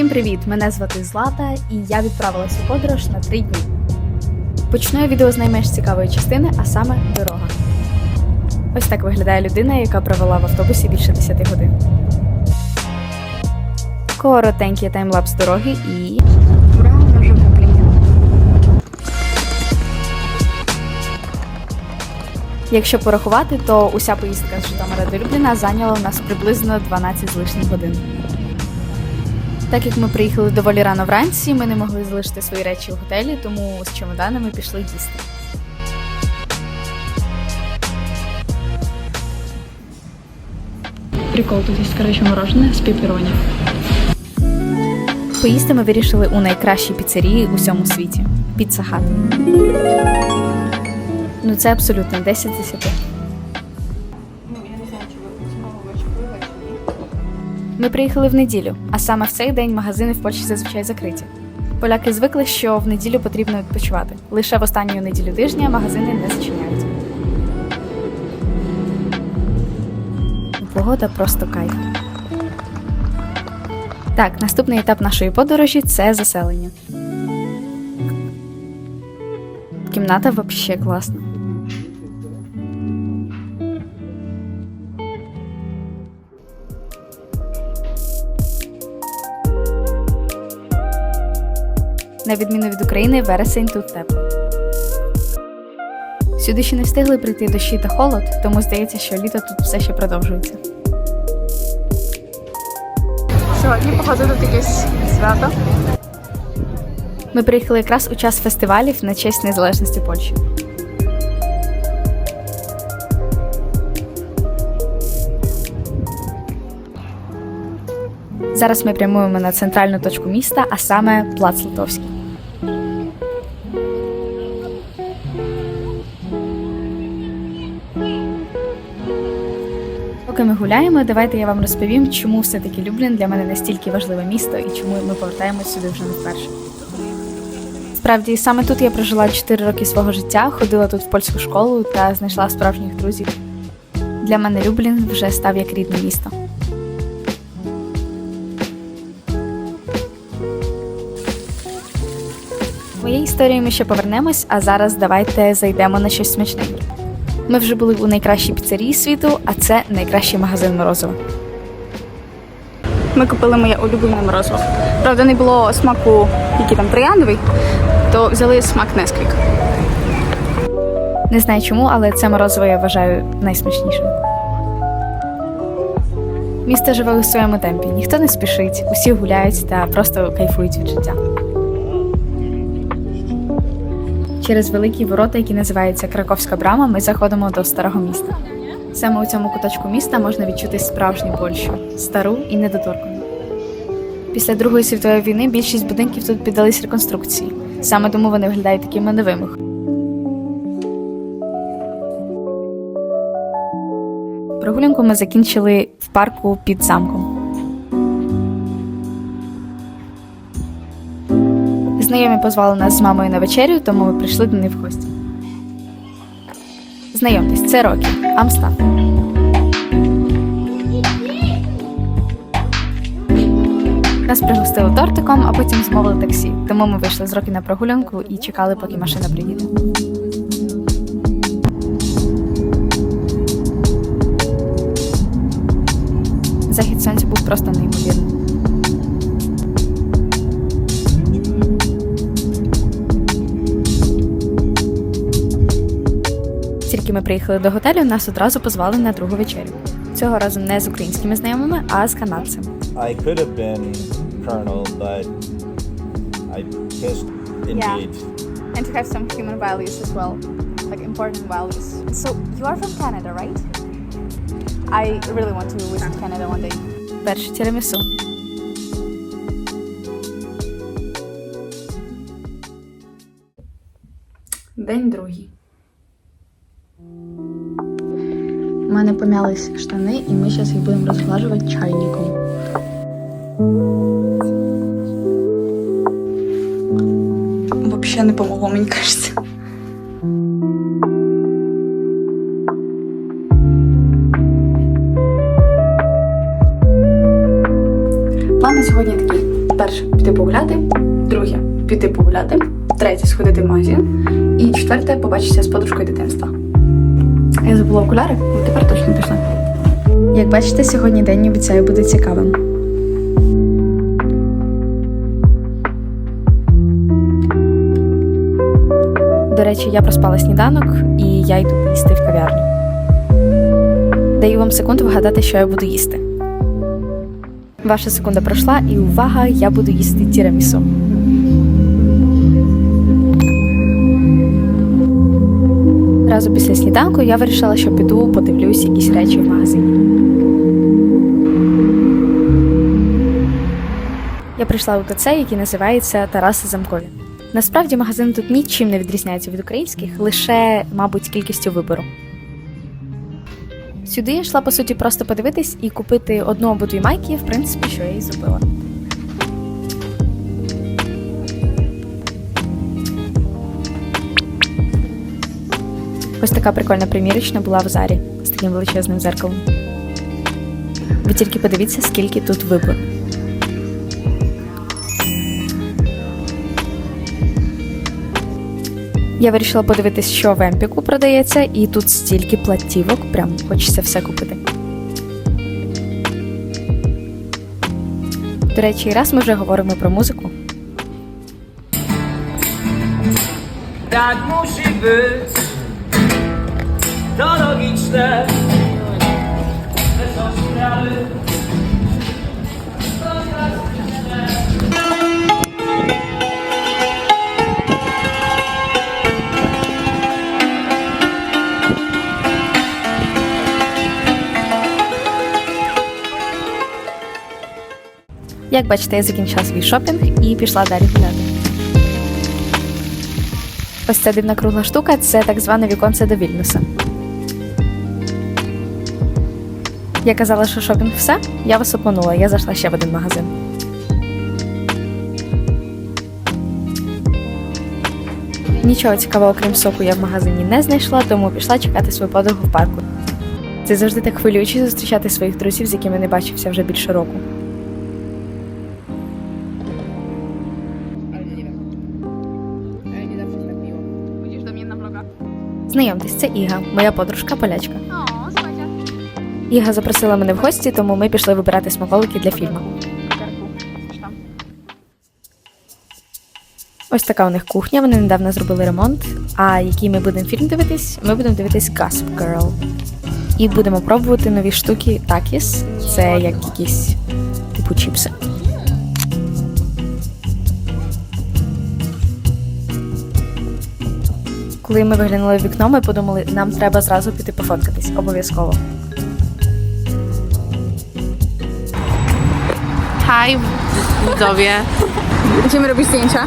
Всім привіт! Мене звати Злата, і я відправилася у подорож на три дні. Почну я відео з найменш цікавої частини, а саме дорога. Ось так виглядає людина, яка провела в автобусі більше 10 годин. Коротенький таймлапс дороги і. Якщо порахувати, то уся поїздка з Житомира до Любліна зайняла у нас приблизно 12 з лишнім годин. Так як ми приїхали доволі рано вранці, ми не могли залишити свої речі у готелі, тому з чемоданами пішли їсти. Прикол, тут є, коротше, морожене з пеппероні. Поїсти ми вирішили у найкращій піцерії у всьому світі Піца Хат. Ну це абсолютно 10 з 10. Ми приїхали в неділю, а саме в цей день магазини в Польщі зазвичай закриті. Поляки звикли, що в неділю потрібно відпочивати. Лише в останню неділю тижня магазини не зачиняють. Погода просто кайф. Так, наступний етап нашої подорожі це заселення. Кімната взагалі класна. На відміну від України, вересень тут тепло. Сюди ще не встигли прийти дощі та холод, тому здається, що літо тут все ще продовжується. Сьогодні, походу, тут якесь свято. Ми приїхали якраз у час фестивалів на честь незалежності Польщі. Зараз ми прямуємо на центральну точку міста, а саме Плац Литовський. Поки гуляємо, давайте я вам розповім, чому все-таки Люблін для мене настільки важливе місто і чому ми повертаємось сюди вже не вперше. Справді, саме тут я прожила 4 роки свого життя, ходила тут в польську школу та знайшла справжніх друзів. Для мене Люблін вже став як рідне місто. Моєї історії ми ще повернемось, а зараз давайте зайдемо на щось смачненьке. Ми вже були у найкращій піцерії світу, а це найкращий магазин морозива. Ми купили моє улюблене морозиво. Правда, не було смаку, який там трояндовий, то взяли смак Несквік. Не знаю чому, але це морозиво я вважаю найсмачнішим. Місто живе у своєму темпі. Ніхто не спішить, усі гуляють та просто кайфують від життя. Через великі ворота, які називаються Краковська брама, ми заходимо до старого міста. Саме у цьому куточку міста можна відчути справжню Польщу стару і недоторкану. Після Другої світової війни більшість будинків тут піддались реконструкції. Саме тому вони виглядають такими новими. Прогулянку ми закінчили в парку під замком. Знайомі позвали нас з мамою на вечерю, тому ми прийшли до них в гості. Знайомтесь, це Рокі, Амстав. Нас пригостили тортиком, а потім змовили таксі. Тому ми вийшли з Рокі на прогулянку і чекали, поки машина приїде. Захід сонця був просто неймовірний. Тільки ми приїхали до готелю, нас одразу позвали на другу вечерю. Цього разу не з українськими знайомими, а з канадцем. I could have been colonel, but I just indeed. Yeah. And to have some human values as well, like important values. So you are from Canada, right? I really want to visit Canada one day. Перше тірамісу. День другий. У мене пом'ялись штани, і ми зараз їх будемо розглажувати чайником. Взагалі не помогло, мені кажеться. План на сьогодні такий. перше піти погуляти, друге піти погуляти, третє сходити в магазин, і четверте побачитися з подружкою дитинства. Забула окуляри, але тепер точно пішла. Як бачите, сьогодні день обіцяє буде цікавим. До речі, я проспала сніданок і я йду їсти в кав'ярню. Даю вам секунду вгадати, що я буду їсти. Ваша секунда пройшла, і увага, я буду їсти тірамісу. Разу після сніданку я вирішила, що піду подивлюсь якісь речі в магазині. Я прийшла у ТЦ, який називається Тараси Замкові. Насправді магазин тут нічим не відрізняється від українських, лише, мабуть, кількістю вибору. Сюди я йшла, по суті, просто подивитись і купити одну або дві майки, в принципі, що я і зробила. Ось така прикольна примірочна була в зарі з таким величезним зеркалом. Ви тільки подивіться, скільки тут вибору. Я вирішила подивитись, що в Емпіку продається, і тут стільки платівок, прям хочеться все купити. До речі, раз ми вже говоримо про музику. Tak musi To są sprawy Як бачите, я закінчила свій шопінг і пішла далі гуляти. Ось ця дивна кругла штука це так зване віконце до Вільнюса. Я казала, що шопінг все. Я вас обманула, я зайшла ще в один магазин. Нічого цікавого, крім соку, я в магазині не знайшла, тому пішла чекати свою подругу в парку. Це завжди так хвилююче зустрічати своїх друзів, з якими не бачився вже більше року. Знайомтесь, це Іга, моя подружка полячка. Іга запросила мене в гості, тому ми пішли вибирати смаколики для фільму. Ось така у них кухня. Вони недавно зробили ремонт. А який ми будемо фільм дивитись? Ми будемо дивитись Gossip Girl. І будемо пробувати нові штуки Takis. Це як якісь типу чіпси. Коли ми виглянули в вікно, ми подумали, нам треба зразу піти пофоткатись. Обов'язково. Hej, widzowie. Będziemy robić zdjęcia.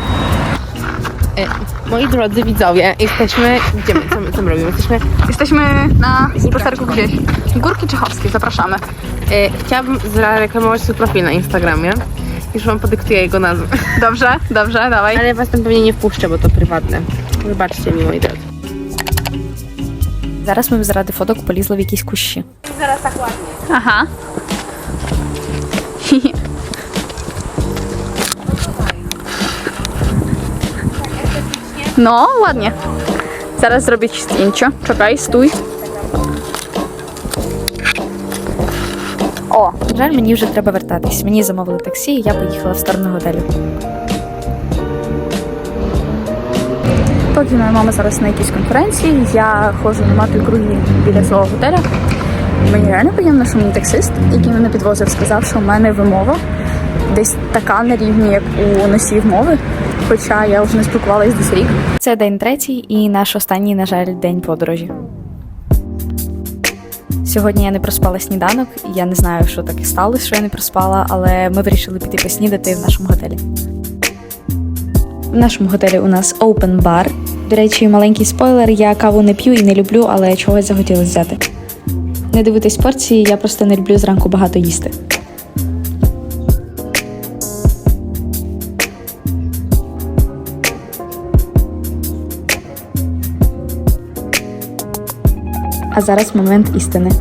E, moi drodzy widzowie, jesteśmy... Gdzie my? Co, my- co my robimy? Jesteśmy... Jesteśmy na spacerku gdzieś. Górki Czechowskie, zapraszamy. E, chciałabym zareklamować swój profil na Instagramie. Już wam podyktuję jego nazwę. Dobrze, dobrze, dawaj. Ale was tam pewnie nie wpuszczę, bo to prywatne. Wybaczcie mi, moi drodzy. Зараз ми заради фоток полізли в якісь кущі. Aha. No, ładnie. Zaraz zrobię ci zdjęcie. Czekaj, stój. O, Жаль, мені вже треба вертатись. Мені замовили таксі, і я поїхала в сторону готелю. Поки моя мама зараз на якійсь конференції, я ходжу на мати круги біля свого готеля. Мені реально приємно, що мені таксист, який мене підвозив, сказав, що в мене вимова десь така на рівні, як у носіїв мови. Хоча я вже не спілкувалася десь рік. Це день третій і наш останній, на жаль, день подорожі. Сьогодні я не проспала сніданок, я не знаю, що таке сталося, що я не проспала, але ми вирішили піти поснідати в нашому готелі. В нашому готелі у нас open bar. До речі, маленький спойлер, я каву не п'ю і не люблю, але чогось захотілося взяти. Не дивитись порції, я просто не люблю зранку багато їсти. А зараз момент істини.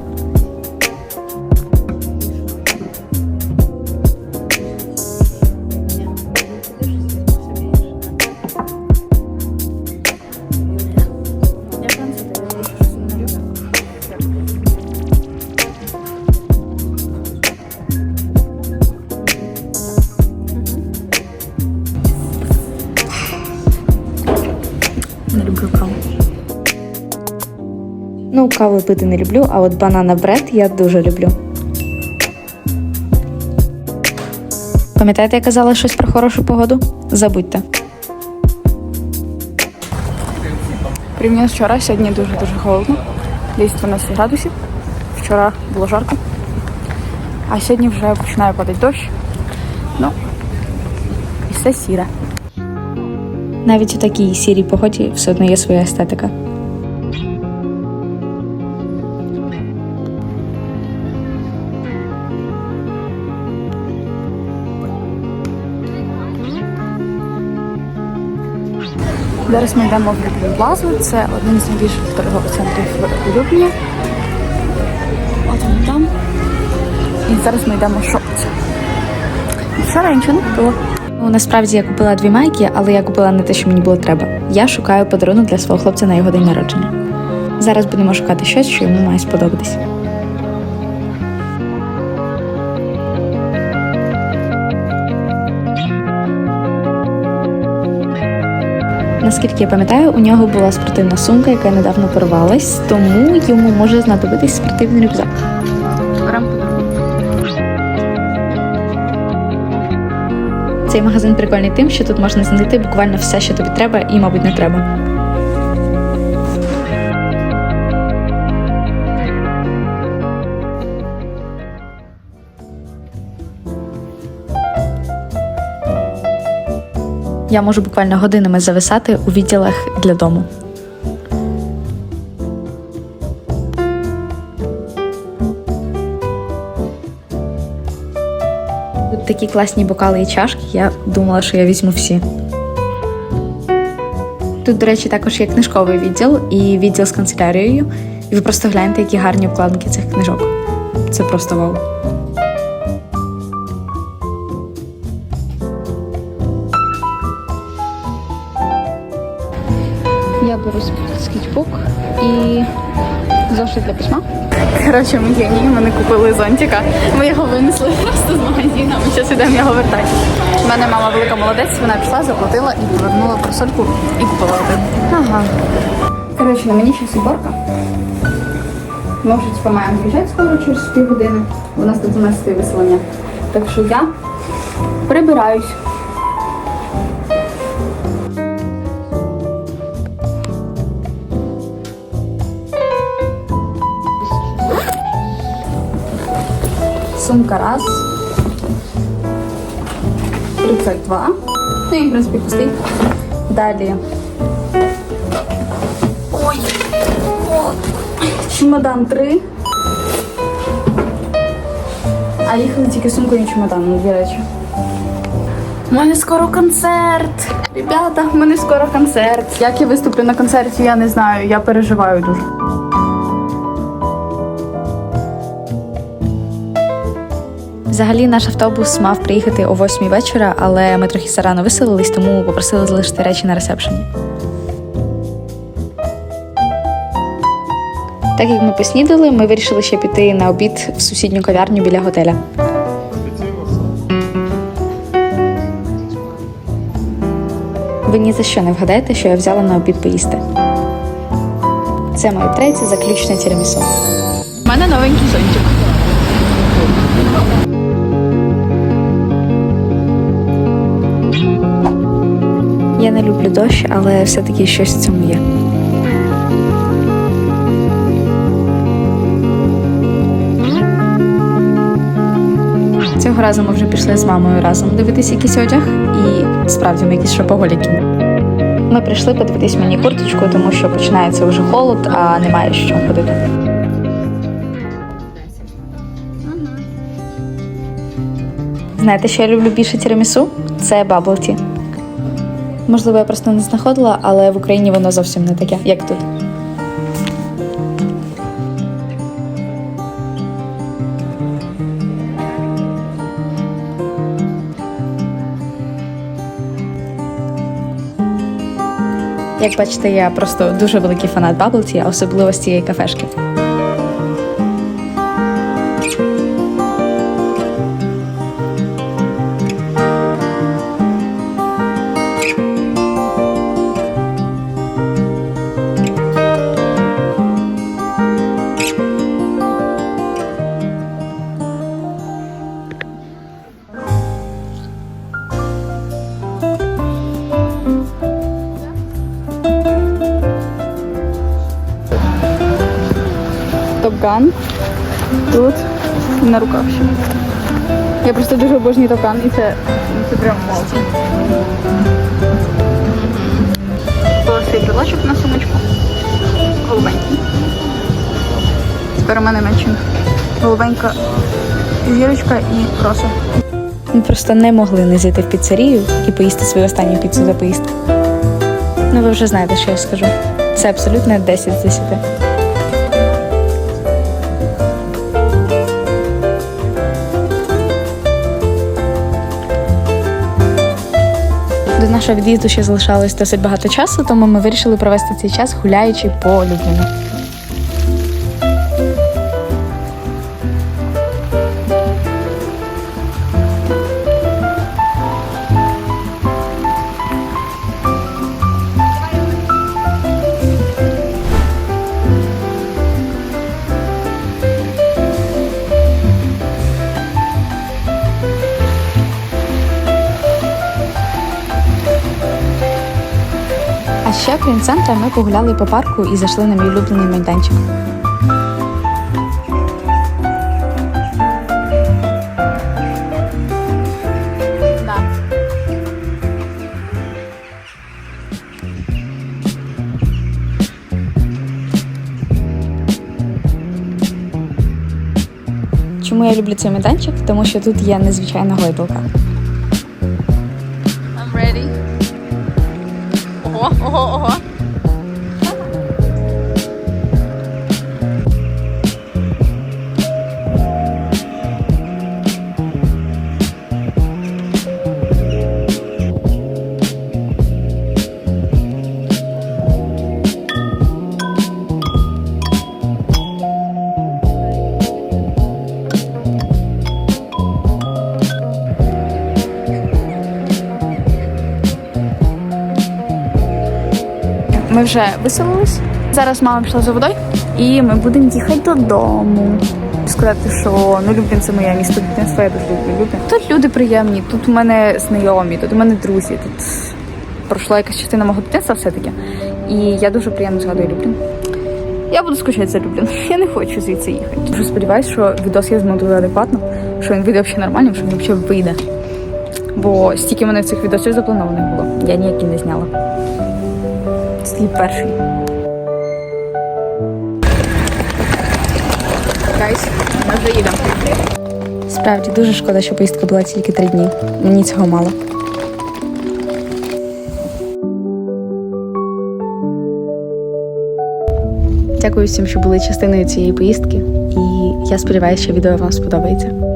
Каву пити не люблю, а от банана бред я дуже люблю. Пам'ятаєте, я казала щось про хорошу погоду? Забудьте. Порівняно з вчора, сьогодні дуже-дуже холодно. Десь 12 градусів. Вчора було жарко. А сьогодні вже починає падати дощ. Ну, і все сіре. Навіть у такій сірій погоді все одно є своя естетика. Зараз ми йдемо в Люблін Плазу. Це один з найбільших торгових центрів в Любліні. От він там. І зараз ми йдемо шопити. Вчора я нічого не купила. Ну, насправді я купила дві майки, але я купила не те, що мені було треба. Я шукаю подарунок для свого хлопця на його день народження. Зараз будемо шукати щось, що йому має сподобатись. Наскільки я пам'ятаю, у нього була спортивна сумка, яка недавно порвалась, тому йому може знадобитись спортивний рюкзак. Цей магазин прикольний тим, що тут можна знайти буквально все, що тобі треба, і, мабуть, не треба. Я можу буквально годинами зависати у відділах для дому. Тут такі класні бокали і чашки, я думала, що я візьму всі. Тут, до речі, також є книжковий відділ і відділ з канцелярією. І ви просто гляньте, які гарні обкладинки цих книжок. Це просто вау. Беру скетчбук і зошит для письма. Коротше, ми генії, ми не купили зонтика. Ми його винесли просто з магазину, ми зараз йдемо його вертати. У мене мама велика молодець, вона пішла, заплатила і повернула просольку і купила один. Ага. Коротше, на мені ще уборка. Ми вже типу, маємо виїжджати скоро через півгодини. У нас тут 12 виселення. Так що я прибираюсь. Сумка раз. Рюкзак два. Ну і в принципі пустий. Далі. Ой. О. Чемодан три. А їхали тільки сумку і чемодан, ну, дві речі. У мене скоро концерт. Ребята, у мене скоро концерт. Як я виступлю на концерті, я не знаю. Я переживаю дуже. Взагалі, наш автобус мав приїхати о 8 вечора, але ми трохи зарано виселились, тому попросили залишити речі на ресепшені. Так як ми поснідали, ми вирішили ще піти на обід в сусідню кав'ярню біля готеля. Ви ні за що не вгадаєте, що я взяла на обід поїсти. Це моє третє заключне тірамісу. У мене новенький зонтик. Не люблю дощ, але все-таки щось в цьому є. Цього разу ми вже пішли з мамою разом дивитися якийсь одяг, і справді ми якісь шопоголіки. Ми прийшли подивитись мені курточку, тому що починається вже холод, а немає що ходити. Знаєте, що я люблю більше тірамісу? Це баблті. Можливо, я просто не знаходила, але в Україні воно зовсім не таке, як тут. Як бачите, я просто дуже великий фанат баблті, а особливо з цієї кафешки. Топкан. Тут на руках ще. Я просто дуже обожнюю топкан і це, це прям вау. Ось цей на сумочку. Голубенький. Тепер у мене мечинг. Голубенька зірочка і кроси. Ми просто не могли не зайти в піцерію і поїсти свою останню піцу за поїздку. Ну, ви вже знаєте, що я скажу. Це абсолютно 10 з 10. Нашого від'їзду ще залишалось досить багато часу, тому ми вирішили провести цей час гуляючи по Любліну. Крім центра ми погуляли по парку і зайшли на мій улюблений майданчик. Чому я люблю цей майданчик? Тому що тут є незвичайна гойдалка. 哦豁哦。Ми вже виселились. Зараз мама пішла за водою, і ми будемо їхати додому. Сказати, що ну Люблін це моє місто дитинства, я дуже люблю Люблін. Тут люди приємні, тут у мене знайомі, тут у мене друзі, тут пройшла якась частина мого дитинства все-таки. І я дуже приємно згадую Люблін. Я буду скучати за Люблін. Я не хочу звідси їхати. Дуже сподіваюся, що відос я змонтую адекватно, що він вийде взагалі нормальним, що він взагалі вийде. Бо стільки мене цих відосів запланованих було. Я ніякі не зняла. Твій перший. Гайс, ми вже їдемо. Справді дуже шкода, що поїздка була тільки три дні. Мені цього мало. Дякую всім, що були частиною цієї поїздки, і я сподіваюся, що відео вам сподобається.